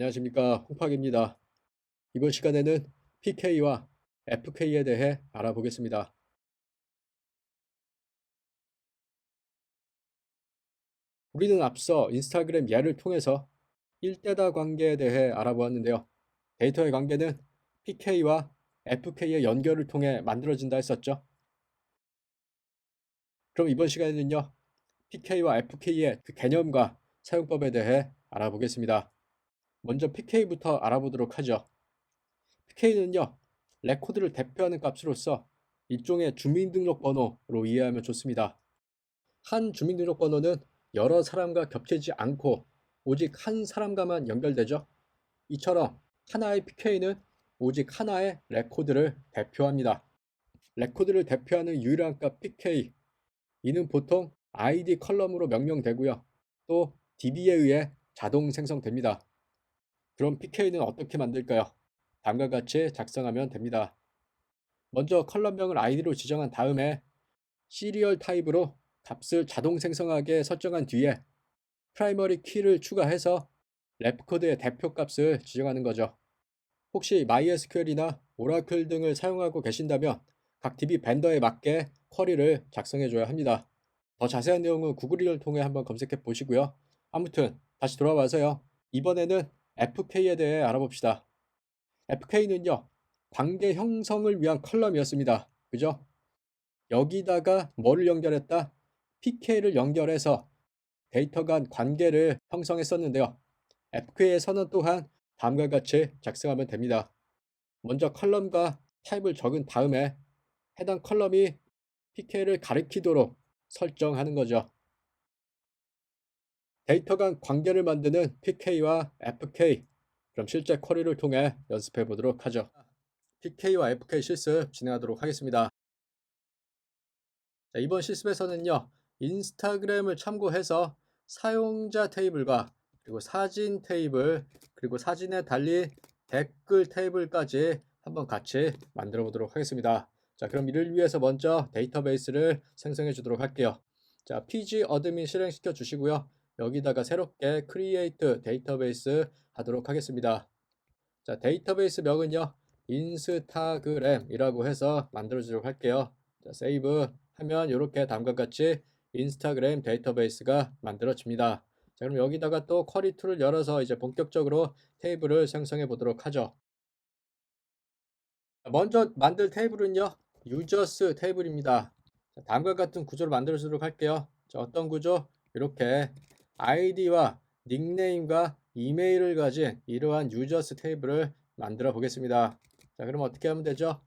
안녕하십니까 홍팍입니다. 이번 시간에는 PK와 FK에 대해 알아보겠습니다. 우리는 앞서 인스타그램 예를 통해서 1대다 관계에 대해 알아보았는데요. 데이터의 관계는 PK와 FK의 연결을 통해 만들어진다 했었죠. 그럼 이번 시간에는요. PK와 FK의 그 개념과 사용법에 대해 알아보겠습니다. 먼저 PK부터 알아보도록 하죠. PK는요, 레코드를 대표하는 값으로서 일종의 주민등록번호로 이해하면 좋습니다. 한 주민등록번호는 여러 사람과 겹치지 않고 오직 한 사람과만 연결되죠. 이처럼 하나의 PK는 오직 하나의 레코드를 대표합니다. 레코드를 대표하는 유일한 값 PK. 이는 보통 ID 컬럼으로 명명되고요. 또 DB에 의해 자동 생성됩니다. 그럼 PK는 어떻게 만들까요? 다음과 같이 작성하면 됩니다. 먼저 컬럼명을 id로 지정한 다음에 시리얼 타입으로 값을 자동 생성하게 설정한 뒤에 프라이머리 키를 추가해서 랩 코드의 대표 값을 지정하는 거죠. 혹시 MySQL이나 오라클 등을 사용하고 계신다면 각 DB 벤더에 맞게 쿼리를 작성해 줘야 합니다. 더 자세한 내용은 구글을 통해 한번 검색해 보시고요. 아무튼 다시 돌아와서요. 이번에는 FK에 대해 알아봅시다. FK는요, 관계 형성을 위한 컬럼이었습니다. 그죠? 여기다가 뭐를 연결했다? PK를 연결해서 데이터 간 관계를 형성했었는데요. 선언 또한 다음과 같이 작성하면 됩니다. 먼저 컬럼과 타입을 적은 다음에 해당 컬럼이 PK를 가리키도록 설정하는 거죠. 데이터 간 관계를 만드는 PK와 FK 그럼 실제 쿼리를 통해 연습해 보도록 하죠. PK와 FK 실습 진행하도록 하겠습니다. 자, 이번 실습에서는요. 인스타그램을 참고해서 사용자 테이블과 그리고 사진 테이블 그리고 사진에 달린 댓글 테이블까지 한번 같이 만들어 보도록 하겠습니다. 자, 그럼 이를 위해서 먼저 데이터베이스를 생성해 주도록 할게요. 자, pg 어드민 실행시켜 주시고요. 여기다가 새롭게 create 데이터베이스 하도록 하겠습니다. 자, 데이터베이스 명은요. 인스타그램이라고 해서 만들어 주도록 할게요. 자, 세이브 하면 이렇게 다음과 같이 인스타그램 데이터베이스가 만들어집니다. 자, 그럼 여기다가 또 쿼리 툴을 열어서 이제 본격적으로 테이블을 생성해 보도록 하죠. 먼저 만들 테이블은요. 유저스 테이블입니다. 자, 다음과 같은 구조를 만들어 주도록 할게요. 자, 어떤 구조? 이렇게 아이디와 닉네임과 이메일을 가진 이러한 유저스 테이블을 만들어 보겠습니다. 자, 그럼 어떻게 하면 되죠?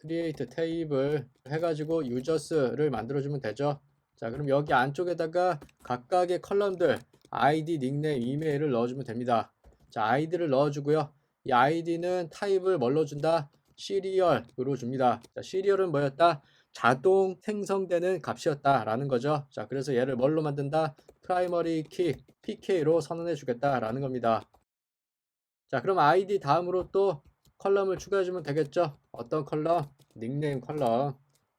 create 테이블 해가지고 유저스를 만들어주면 되죠. 자, 그럼 여기 안쪽에다가 각각의 컬럼들 아이디, 닉네임, 이메일을 넣어주면 됩니다. 자, 아이디를 넣어주고요. 이 아이디는 타입을 뭘로 준다? 시리얼으로 줍니다. 자, 시리얼은 뭐였다? 자동 생성되는 값이었다라는 거죠. 자, 그래서 얘를 뭘로 만든다? 프라이머리 키 PK로 선언해 주겠다라는 겁니다. 자, 그럼 ID 다음으로 또 컬럼을 추가해 주면 되겠죠? 어떤 컬럼? 닉네임 컬럼.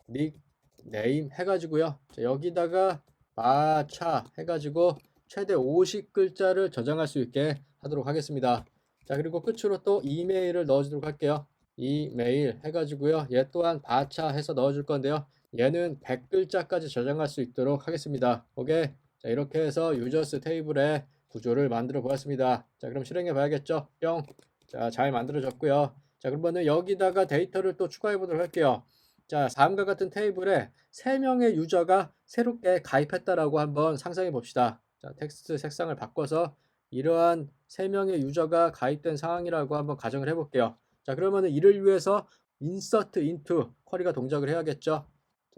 닉네임 해 가지고요. 자, 여기다가 마차 해 가지고 최대 50글자를 저장할 수 있게 하도록 하겠습니다. 자, 그리고 끝으로 또 이메일을 넣어 주도록 할게요. 이메일 해 가지고요. 얘 또한 바차 해서 넣어 줄 건데요. 얘는 100글자까지 저장할 수 있도록 하겠습니다. 오케이. 자, 이렇게 해서 유저스 테이블의 구조를 만들어 보았습니다. 자, 그럼 실행해 봐야겠죠? 뿅. 자, 잘 만들어졌고요. 자, 그러면은 여기다가 데이터를 또 추가해 보도록 할게요. 자, 다음과 같은 테이블에 3명의 유저가 새롭게 가입했다라고 한번 상상해 봅시다. 자, 텍스트 색상을 바꿔서 이러한 3명의 유저가 가입된 상황이라고 한번 가정을 해 볼게요. 자, 그러면은 이를 위해서 insert into 쿼리가 동작을 해야겠죠.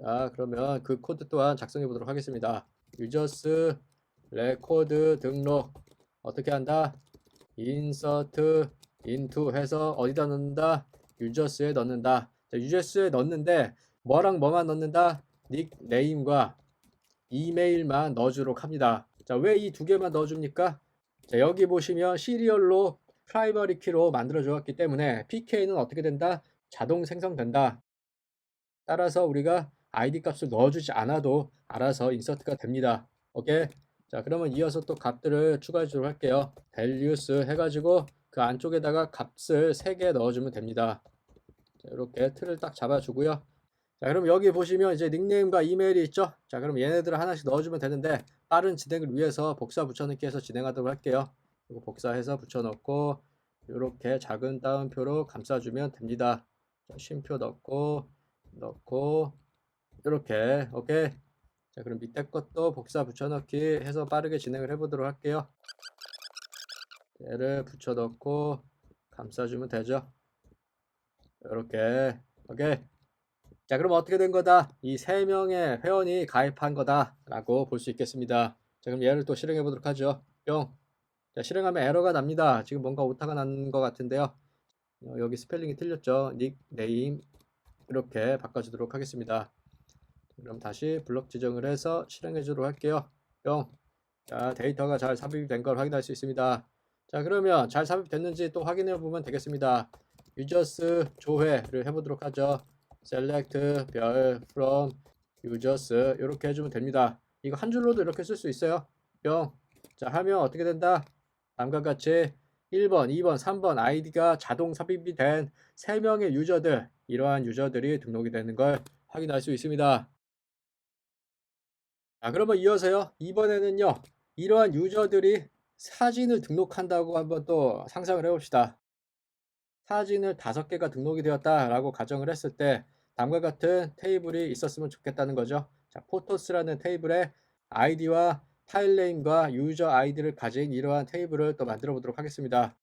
자, 그러면 그 코드 또한 작성해 보도록 하겠습니다. Users 레코드 등록 어떻게 한다? insert into 해서 어디다 넣는다? users에 넣는다. 자, users에 넣는데 뭐랑 뭐만 넣는다? 닉네임과 이메일만 넣어주도록 합니다. 자, 왜 이 두 개만 넣어줍니까? 자, 여기 보시면 시리얼로 프라이머리 키로 만들어 주었기 때문에 PK는 어떻게 된다? 자동 생성된다. 따라서 우리가 ID 값을 넣어주지 않아도 알아서 인서트가 됩니다. 오케이? 자, 그러면 이어서 또 값들을 추가해 주도록 할게요. values 해가지고 그 안쪽에다가 값을 3개 넣어주면 됩니다. 자, 이렇게 틀을 딱 잡아주고요. 자, 그럼 여기 보시면 이제 닉네임과 이메일이 있죠? 자, 그럼 얘네들을 하나씩 넣어주면 되는데 빠른 진행을 위해서 복사 붙여넣기 해서 진행하도록 할게요. 그리고 복사해서 붙여넣고 이렇게 작은 따옴표로 감싸주면 됩니다. 자, 쉼표 넣고 넣고 이렇게 오케이. 자, 그럼 밑에 것도 복사 붙여넣기 해서 빠르게 진행을 해보도록 할게요. 얘를 붙여넣고 감싸주면 되죠. 이렇게 오케이. 자, 그럼 어떻게 된 거다? 이 세 명의 회원이 가입한 거다 라고 볼 수 있겠습니다. 자, 그럼 얘를 또 실행해 보도록 하죠. 뿅. 자, 실행하면 에러가 납니다. 지금 뭔가 오타가 난 것 같은데요. 어, 여기 스펠링이 틀렸죠. 닉, 네임 이렇게 바꿔주도록 하겠습니다. 그럼 다시 블럭 지정을 해서 실행해 주도록 할게요. 뿅. 자, 데이터가 잘 삽입이 된걸 확인할 수 있습니다. 자, 그러면 잘 삽입됐는지 또 확인해 보면 되겠습니다. 유저스 조회를 해보도록 하죠. select 별 from users 이렇게 해주면 됩니다. 이거 한 줄로도 이렇게 쓸 수 있어요. 뿅. 자, 하면 어떻게 된다? 다음과 같이 1번, 2번, 3번 아이디가 자동 삽입이 된 3명의 유저들, 이러한 유저들이 등록이 되는 걸 확인할 수 있습니다. 자, 그러면 이어서요. 이번에는요. 이러한 유저들이 사진을 등록한다고 한번 또 상상을 해봅시다. 사진을 다섯 개가 등록이 되었다라고 가정을 했을 때 다음과 같은 테이블이 있었으면 좋겠다는 거죠. 자, 포토스라는 테이블에 아이디와 파일 네임과 유저 아이디를 가진 이러한 테이블을 또 만들어 보도록 하겠습니다.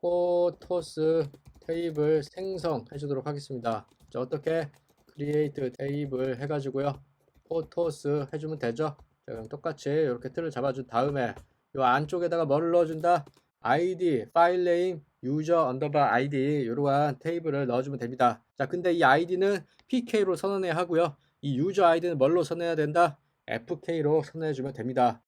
포토스 테이블 생성해 주도록 하겠습니다. 자, 어떻게 create 테이블 해가지고요. 포토스 해주면 되죠. 자, 그럼 똑같이 이렇게 틀을 잡아준 다음에 이 안쪽에다가 뭐를 넣어준다? id, 파일 네임, 유저 언더바 id 이러한 테이블을 넣어주면 됩니다. 자, 근데 이 id는 pk로 선언해야 하고요. 이 유저 아이디는 뭘로 선언해야 된다? fk로 선언해주면 됩니다.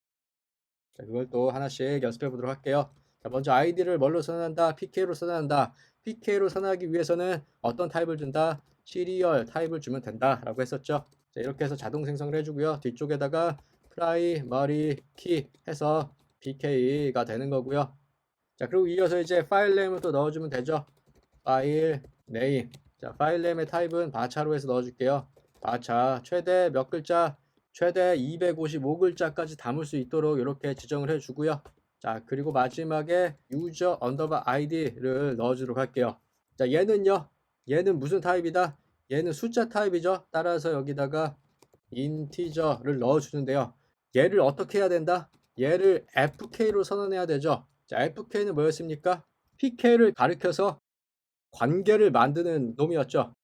자, 그걸 또 하나씩 연습해 보도록 할게요. 자, 먼저 아이디를 뭘로 선언한다? pk로 선언한다. pk로 선언하기 위해서는 어떤 타입을 준다? 시리얼 타입을 주면 된다 라고 했었죠. 자, 이렇게 해서 자동 생성을 해주고요. 뒤쪽에다가 프라이 머리 키 해서 pk가 되는 거고요. 자, 그리고 이어서 이제 파일 네임을 또 넣어주면 되죠. 파일 네임. 자, 파일 네임의 타입은 바차로 해서 넣어줄게요. 바차 최대 몇 글자? 최대 255글자까지 담을 수 있도록 이렇게 지정을 해주고요. 자, 그리고 마지막에 유저 언더바 아이디를 넣어주도록 할게요. 자, 얘는요. 얘는 무슨 타입이다? 얘는 숫자 타입이죠. 따라서 여기다가 인티저를 넣어주는데요. 얘를 어떻게 해야 된다? 얘를 fk로 선언해야 되죠. 자, fk는 뭐였습니까? pk를 가리켜서 관계를 만드는 놈이었죠.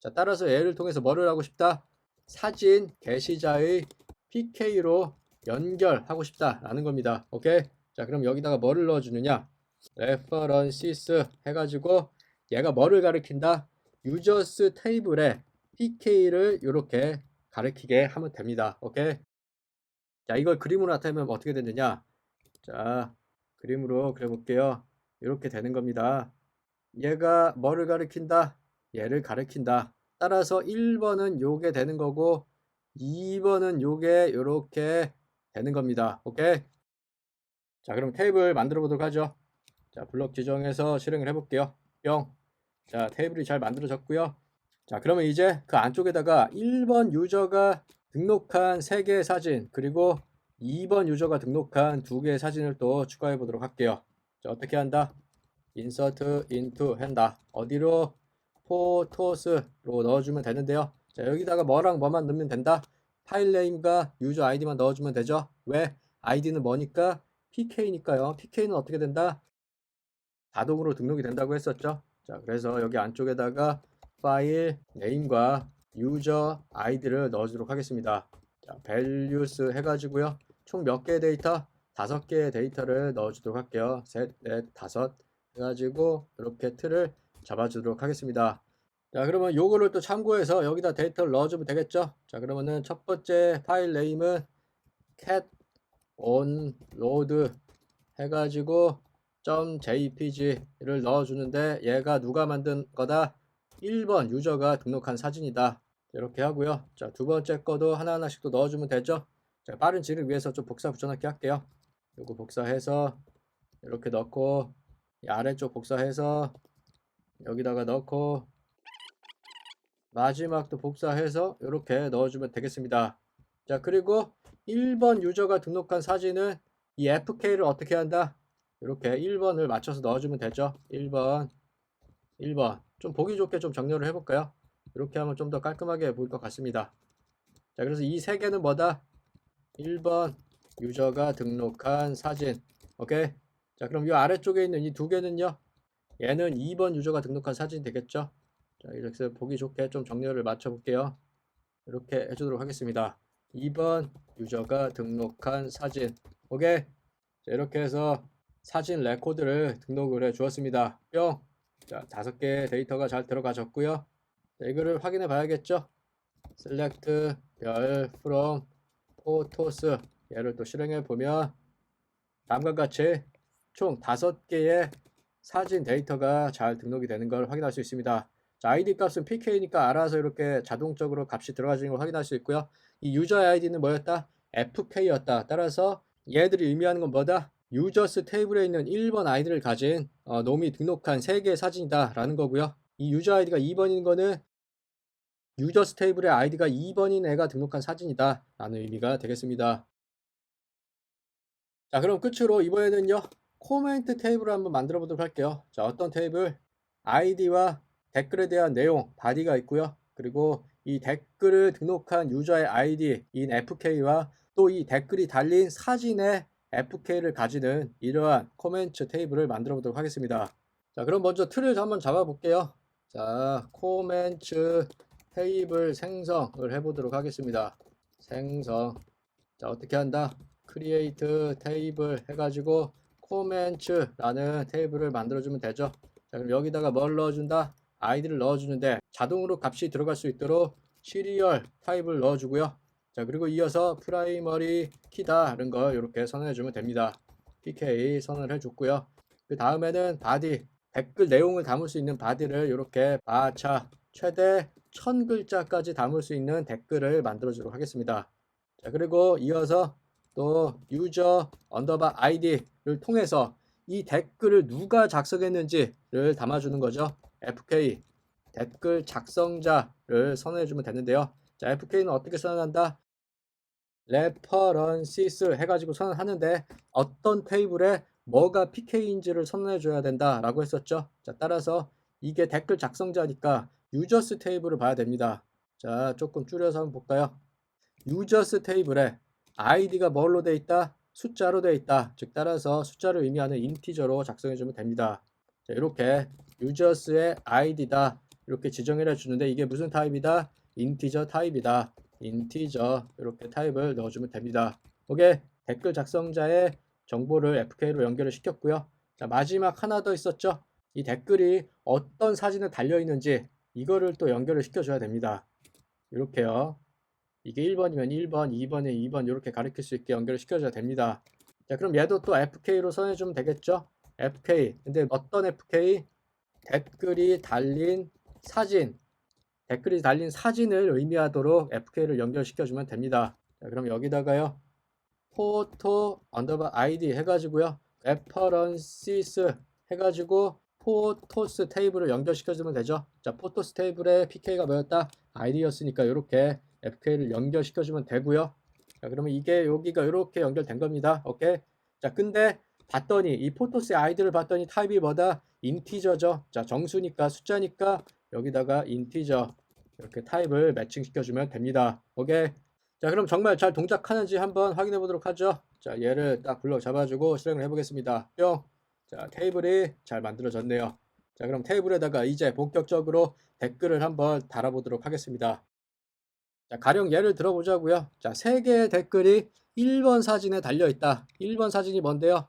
자, 따라서 얘를 통해서 뭐를 하고 싶다? 사진 게시자의 pk로 연결하고 싶다라는 겁니다. 오케이? 자, 그럼 여기다가 뭐를 넣어주느냐? references 해가지고 얘가 뭐를 가리킨다? Users 테이블에 pk를 이렇게 가리키게 하면 됩니다. 오케이? 자, 이걸 그림으로 나타내면 어떻게 되느냐? 자, 그림으로 그려볼게요. 이렇게 되는 겁니다. 얘가 뭐를 가리킨다? 얘를 가리킨다. 따라서 1번은 요게 되는 거고 2번은 요게 이렇게 되는 겁니다. 오케이? 자, 그럼 테이블 만들어 보도록 하죠. 자, 블럭 지정해서 실행을 해 볼게요. 뿅. 자, 테이블이 잘 만들어졌고요. 자, 그러면 이제 그 안쪽에다가 1번 유저가 등록한 3개의 사진 그리고 2번 유저가 등록한 2개의 사진을 또 추가해 보도록 할게요. 자, 어떻게 한다? insert into 한다. 어디로? 포토스로 넣어주면 되는데요. 자, 여기다가 뭐랑 뭐만 넣으면 된다? 파일 네임과 유저 아이디만 넣어주면 되죠. 왜? 아이디는 뭐니까? PK니까요. PK는 어떻게 된다? 자동으로 등록이 된다고 했었죠. 자, 그래서 여기 안쪽에다가 파일 네임과 유저 아이디를 넣어주도록 하겠습니다. 자, values 해가지고요. 총 몇 개의 데이터? 다섯 개의 데이터를 넣어주도록 할게요. 셋, 넷, 다섯 해가지고 이렇게 틀을 잡아주도록 하겠습니다. 자, 그러면 요거를 또 참고해서 여기다 데이터를 넣어주면 되겠죠? 자, 그러면은 첫 번째 파일 네임은 cat on load 해가지고 .jpg를 넣어주는데 얘가 누가 만든 거다? 1번 유저가 등록한 사진이다. 이렇게 하고요. 자, 두 번째 거도 하나하나씩 또 넣어주면 되죠? 자, 빠른 진을 위해서 좀 복사 붙여넣기 할게요. 요거 복사해서 이렇게 넣고 이 아래쪽 복사해서 여기다가 넣고 마지막도 복사해서 이렇게 넣어주면 되겠습니다. 자 그리고 1번 유저가 등록한 사진은 이 FK를 어떻게 한다? 이렇게 1번을 맞춰서 넣어주면 되죠. 1번 1번. 좀 보기 좋게 좀 정렬을 해볼까요? 이렇게 하면 좀 더 깔끔하게 보일 것 같습니다. 자 그래서 이 세 개는 뭐다? 1번 유저가 등록한 사진. 오케이? 자 그럼 이 아래쪽에 있는 이 두 개는요? 얘는 2번 유저가 등록한 사진 되겠죠? 자 이렇게 보기 좋게 좀 정렬을 맞춰 볼게요. 이렇게 해주도록 하겠습니다. 2번 유저가 등록한 사진. 오케이? 자 이렇게 해서 사진 레코드를 등록을 해 주었습니다 뿅 자 다섯 개 데이터가 잘 들어가졌고요 자, 이거를 확인해 봐야겠죠 select 별 from 포토스 얘를 또 실행해 보면 다음과 같이 총 다섯 개의 사진 데이터가 잘 등록이 되는 걸 확인할 수 있습니다. 자, 아이디 값은 PK니까 알아서 이렇게 자동적으로 값이 들어가지는 걸 확인할 수 있고요. 이 유저의 아이디는 뭐였다? FK였다. 따라서 얘들이 의미하는 건 뭐다? 유저스 테이블에 있는 1번 아이디를 가진 어, 놈이 등록한 3개의 사진이다 라는 거고요. 이 유저 아이디가 2번인 거는 유저스 테이블의 아이디가 2번인 애가 등록한 사진이다 라는 의미가 되겠습니다. 자 그럼 끝으로 이번에는요 코멘트 테이블을 한번 만들어 보도록 할게요. 자 어떤 테이블? 아이디와 댓글에 대한 내용, 바디가 있고요. 그리고 이 댓글을 등록한 유저의 아이디인 FK와 또 이 댓글이 달린 사진의 FK를 가지는 이러한 코멘트 테이블을 만들어 보도록 하겠습니다. 자 그럼 먼저 틀을 한번 잡아 볼게요. 자 코멘트 테이블 생성을 해보도록 하겠습니다. 생성. 자, 어떻게 한다? create 테이블 해가지고 comments라는 테이블을 만들어주면 되죠. 자, 그럼 여기다가 뭘 넣어준다? 아이디를 넣어주는데 자동으로 값이 들어갈 수 있도록 시리얼 타입을 넣어주고요. 자, 그리고 이어서 프라이머리 키다라는 걸 이렇게 선언해 주면 됩니다. pk 선언을 해줬고요. 그 다음에는 바디 댓글 내용을 담을 수 있는 바디를 이렇게 바차 최대 1000글자까지 담을 수 있는 댓글을 만들어 주도록 하겠습니다. 자, 그리고 이어서 또 유저 언더바 아이디를 통해서 이 댓글을 누가 작성했는지를 담아주는 거죠. FK 댓글 작성자를 선언해 주면 되는데요. 자, FK는 어떻게 선언한다? 레퍼런시스 해가지고 선언하는데 어떤 테이블에 뭐가 PK인지를 선언해 줘야 된다라고 했었죠. 자, 따라서 이게 댓글 작성자니까 유저스 테이블을 봐야 됩니다. 자, 조금 줄여서 한번 볼까요? 유저스 테이블에 아이디가 뭘로 돼 있다? 숫자로 돼 있다. 즉 따라서 숫자를 의미하는 인티저로 작성해 주면 됩니다. 자, 이렇게 유저스의 아이디다. 이렇게 지정을 해 주는데 이게 무슨 타입이다? 인티저 타입이다. 인티저 이렇게 타입을 넣어 주면 됩니다. 오케이. 댓글 작성자의 정보를 FK로 연결을 시켰고요. 자, 마지막 하나 더 있었죠? 이 댓글이 어떤 사진을 달려 있는지 이거를 또 연결을 시켜줘야 됩니다. 이렇게요. 이게 1번이면 1번, 2번에 2번 이렇게 가르칠 수 있게 연결을 시켜줘야 됩니다. 자, 그럼 얘도 또 FK로 선해주면 되겠죠? FK. 근데 어떤 FK? 댓글이 달린 사진. 댓글이 달린 사진을 의미하도록 FK를 연결시켜주면 됩니다. 자, 그럼 여기다가요. 포토 언더바 아이디 해가지고요. 레퍼런시스 해가지고 포토스 테이블을 연결시켜주면 되죠. 자, 포토스 테이블에 PK가 뭐였다? 아이디였으니까 이렇게 FK를 연결시켜주면 되고요. 자, 그러면 이게 여기가 이렇게 연결된 겁니다. 오케이. 자, 근데 봤더니 이 포토스의 아이디를 봤더니 타입이 뭐다? 인티저죠. 자, 정수니까 숫자니까 여기다가 인티저 이렇게 타입을 매칭시켜주면 됩니다. 오케이. 자, 그럼 정말 잘 동작하는지 한번 확인해 보도록 하죠. 자, 얘를 딱 불러 잡아주고 실행을 해보겠습니다. 뿅. 자, 테이블이 잘 만들어졌네요. 자, 그럼 테이블에다가 이제 본격적으로 댓글을 한번 달아보도록 하겠습니다. 자, 가령 예를 들어보자고요. 자, 세 개의 댓글이 1번 사진에 달려 있다. 1번 사진이 뭔데요?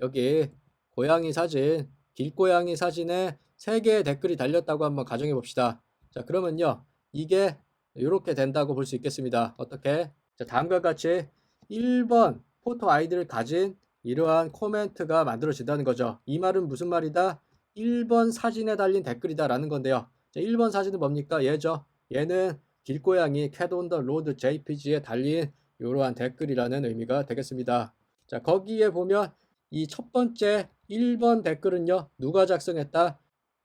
여기 고양이 사진, 길고양이 사진에 세 개의 댓글이 달렸다고 한번 가정해 봅시다. 자, 그러면요. 이게 이렇게 된다고 볼 수 있겠습니다. 어떻게? 자, 다음과 같이 1번 포토 아이디를 가진 이러한 코멘트가 만들어진다는 거죠. 이 말은 무슨 말이다? 1번 사진에 달린 댓글이다 라는 건데요. 자, 1번 사진은 뭡니까? 얘죠. 얘는 길고양이 캣온더 로드 JPG에 달린 이러한 댓글이라는 의미가 되겠습니다. 자, 거기에 보면 이 첫 번째 1번 댓글은요, 누가 작성했다?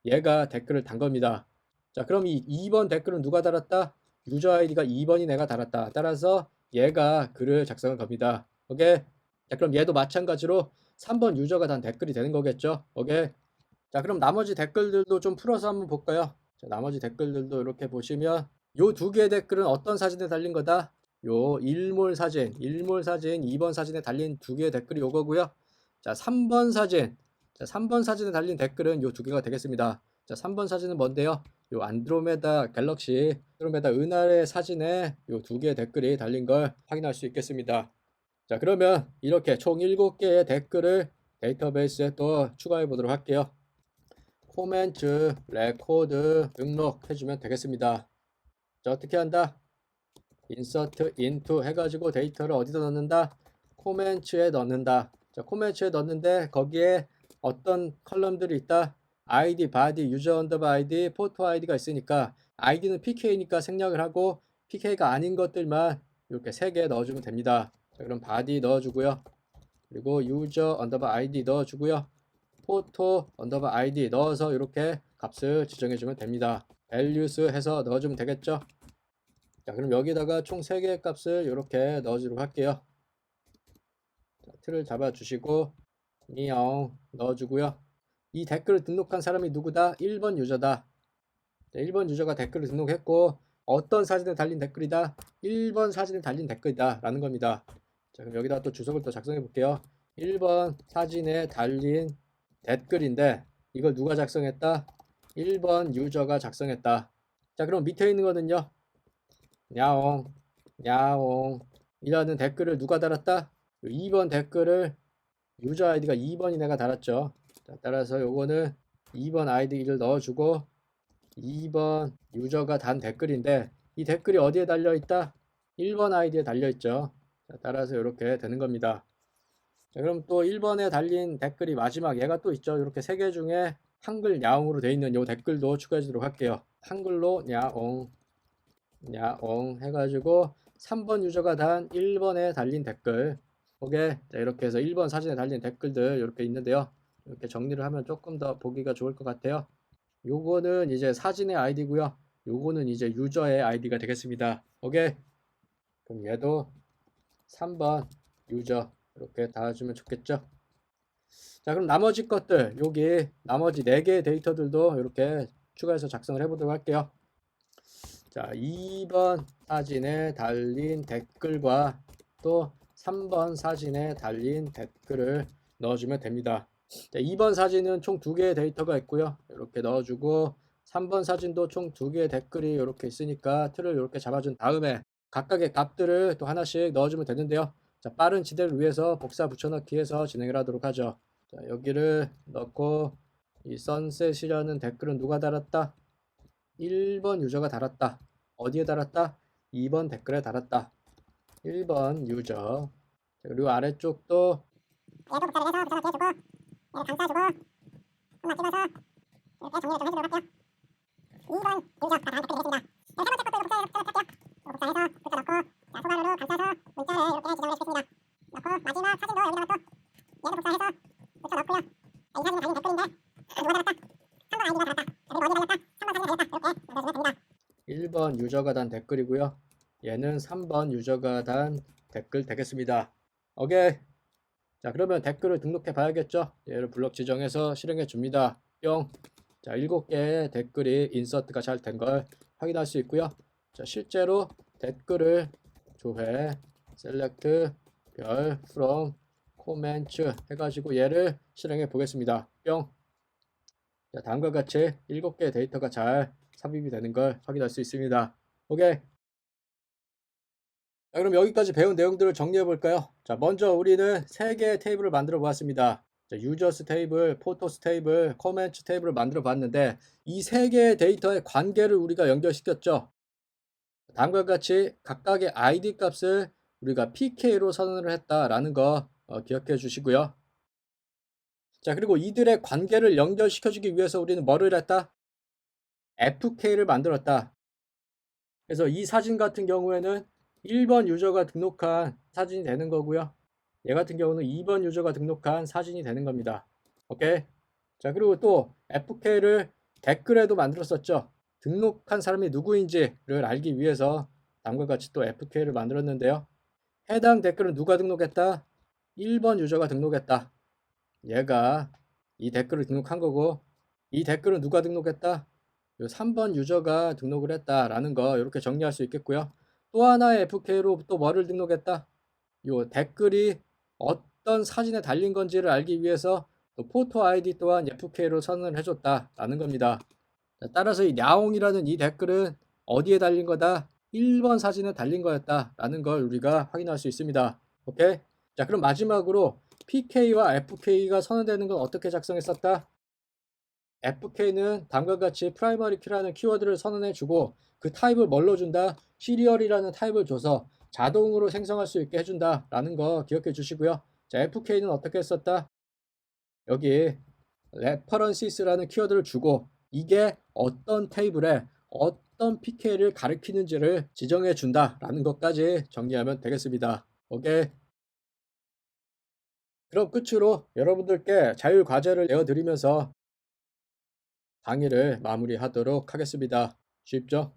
얘가 댓글을 단 겁니다. 자, 그럼 이 2번 댓글은 누가 달았다? 유저 아이디가 2번이 내가 달았다. 따라서 얘가 글을 작성한 겁니다. 오케이? 자, 그럼 얘도 마찬가지로 3번 유저가 단 댓글이 되는 거겠죠? 오케이? 자, 그럼 나머지 댓글들도 좀 풀어서 한번 볼까요? 자, 나머지 댓글들도 이렇게 보시면 요 두 개의 댓글은 어떤 사진에 달린 거다? 요 일몰 사진, 일몰 사진, 2번 사진에 달린 두 개의 댓글이 요거고요. 자, 3번 사진. 자, 3번 사진에 달린 댓글은 요 두 개가 되겠습니다. 자, 3번 사진은 뭔데요? 요 안드로메다 갤럭시, 안드로메다 은하의 사진에 요 두 개의 댓글이 달린 걸 확인할 수 있겠습니다. 자, 그러면 이렇게 총 7개의 댓글을 데이터베이스에 또 추가해 보도록 할게요. 코멘트, 레코드 등록해주면 되겠습니다. 자, 어떻게 한다? 인서트, 인투 해가지고 데이터를 어디다 넣는다? 코멘트에 넣는다. 자, 코멘트에 넣는데 거기에 어떤 컬럼들이 있다? ID, body, 유저 언더바 ID, 포토 아이디가 있으니까 아이디는 PK니까 생략을 하고 PK가 아닌 것들만 이렇게 세 개 넣어주면 됩니다. 자, 그럼 body 넣어주고요. 그리고 유저 언더바 ID 넣어주고요. 포토 언더바 ID 넣어서 이렇게 값을 지정해주면 됩니다. values 해서 넣어주면 되겠죠? 자, 그럼 여기다가 총 3개의 값을 이렇게 넣어주도록 할게요. 자, 틀을 잡아주시고 미영 넣어주고요. 이 댓글을 등록한 사람이 누구다? 1번 유저다. 자, 1번 유저가 댓글을 등록했고 어떤 사진에 달린 댓글이다? 1번 사진에 달린 댓글이다 라는 겁니다. 자, 그럼 여기다 또 주석을 또 작성해 볼게요. 1번 사진에 달린 댓글인데 이걸 누가 작성했다? 1번 유저가 작성했다. 자, 그럼 밑에 있는 거는요. 야옹, 야옹 이라는 댓글을 누가 달았다? 2번 댓글을 유저 아이디가 2번이 내가 달았죠. 자, 따라서 요거는 2번 아이디를 넣어주고 2번 유저가 단 댓글인데 이 댓글이 어디에 달려 있다? 1번 아이디에 달려 있죠. 자, 따라서 이렇게 되는 겁니다. 자, 그럼 또 1번에 달린 댓글이 마지막 얘가 또 있죠. 이렇게 세 개 중에 한글 야옹으로 되어 있는 요 댓글도 추가해 주도록 할게요. 한글로 야옹 야옹 해가지고 3번 유저가 단 1번에 달린 댓글 오케이 자, 이렇게 해서 1번 사진에 달린 댓글들 이렇게 있는데요 이렇게 정리를 하면 조금 더 보기가 좋을 것 같아요. 요거는 이제 사진의 아이디고요. 요거는 이제 유저의 아이디가 되겠습니다. 오케이. 그럼 얘도 3번 유저 이렇게 달아주면 좋겠죠? 자 그럼 나머지 것들 여기 나머지 4개의 데이터들도 이렇게 추가해서 작성을 해 보도록 할게요. 자, 2번 사진에 달린 댓글과 또 3번 사진에 달린 댓글을 넣어주면 됩니다. 자, 2번 사진은 총 두 개의 데이터가 있고요. 이렇게 넣어주고 3번 사진도 총 두 개의 댓글이 이렇게 있으니까 틀을 이렇게 잡아준 다음에 각각의 값들을 또 하나씩 넣어주면 되는데요. 자, 빠른 지대를 위해서 복사 붙여넣기 해서 진행을 하도록 하죠. 자, 여기를 넣고 이 선셋이라는 댓글은 누가 달았다? 1번 유저가 달았다. 어디에 달았다? 2번 댓글에 달았다. 1번 유저. 자, 그리고 아래쪽도 감싸주고 한번 찍어서 이렇게 정리를 좀 해주도록 할게요 2번 유저 다 다음 댓글이 되겠습니다 네, 세 번째 것도 복사해서 붙여넣을게요 복사해서 붙여 넣고 자, 소괄호로 감싸서 문자를 이렇게 지정을 해주겠습니다 넣고 마지막 사진도 여기다가 또 얘도 복사해서 붙여 넣고요 자, 이 사진이 달린 댓글인데 누가 달았다? 3번 아이디가 달았다 자, 그리고 어디 달렸다? 3번 사진에 달렸다 이렇게 넣어주면 됩니다 1번 유저가 단 댓글이고요. 얘는 3번 유저가 단 댓글 되겠습니다. 오케이. 자, 그러면 댓글을 등록해 봐야겠죠? 얘를 블럭 지정해서 실행해 줍니다. 뿅. 자, 7개의 댓글이 인서트가 잘 된 걸 확인할 수 있고요. 자, 실제로 댓글을 조회, 셀렉트, 별, from, 코멘트 해가지고 얘를 실행해 보겠습니다. 뿅. 자, 다음과 같이 7개의 데이터가 잘 삽입이 되는 걸 확인할 수 있습니다. 오케이. 자, 그럼 여기까지 배운 내용들을 정리해 볼까요? 자, 먼저 우리는 세 개의 테이블을 만들어 보았습니다. 자, 유저스 테이블, 포토스 테이블, 코멘트 테이블을 만들어 봤는데 이세 개의 데이터의 관계를 우리가 연결시켰죠. 다음과 같이 각각의 ID 값을 우리가 PK로 선언을 했다라는 거 어, 기억해 주시고요. 자, 그리고 이들의 관계를 연결시켜 주기 위해서 우리는 뭐를 했다? FK를 만들었다. 그래서 이 사진 같은 경우에는 1번 유저가 등록한 사진이 되는 거고요. 얘 같은 경우는 2번 유저가 등록한 사진이 되는 겁니다. 오케이? 자, 그리고 또 FK를 댓글에도 만들었었죠. 등록한 사람이 누구인지를 알기 위해서 다음과 같이 또 FK를 만들었는데요. 해당 댓글은 누가 등록했다? 1번 유저가 등록했다. 얘가 이 댓글을 등록한 거고 이 댓글은 누가 등록했다? 요 3번 유저가 등록을 했다라는 거 이렇게 정리할 수 있겠고요. 또 하나의 FK로 또 뭐를 등록했다? 요 댓글이 어떤 사진에 달린 건지를 알기 위해서 또 포토 아이디 또한 FK로 선언을 해줬다라는 겁니다. 자, 따라서 이 야옹이라는 이 댓글은 어디에 달린 거다? 1번 사진에 달린 거였다라는 걸 우리가 확인할 수 있습니다. 오케이? 자, 그럼 마지막으로 PK와 FK가 선언되는 건 어떻게 작성했었다? FK는 다음과 같이 프라이머리 키라는 키워드를 선언해 주고 그 타입을 뭘로 준다? 시리얼이라는 타입을 줘서 자동으로 생성할 수 있게 해준다 라는 거 기억해 주시고요. 자, FK는 어떻게 했었다? 여기 references라는 키워드를 주고 이게 어떤 테이블에 어떤 PK를 가리키는지를 지정해 준다 라는 것까지 정리하면 되겠습니다. 오케이. 그럼 끝으로 여러분들께 자율 과제를 내어드리면서 강의를 마무리하도록 하겠습니다. 쉽죠?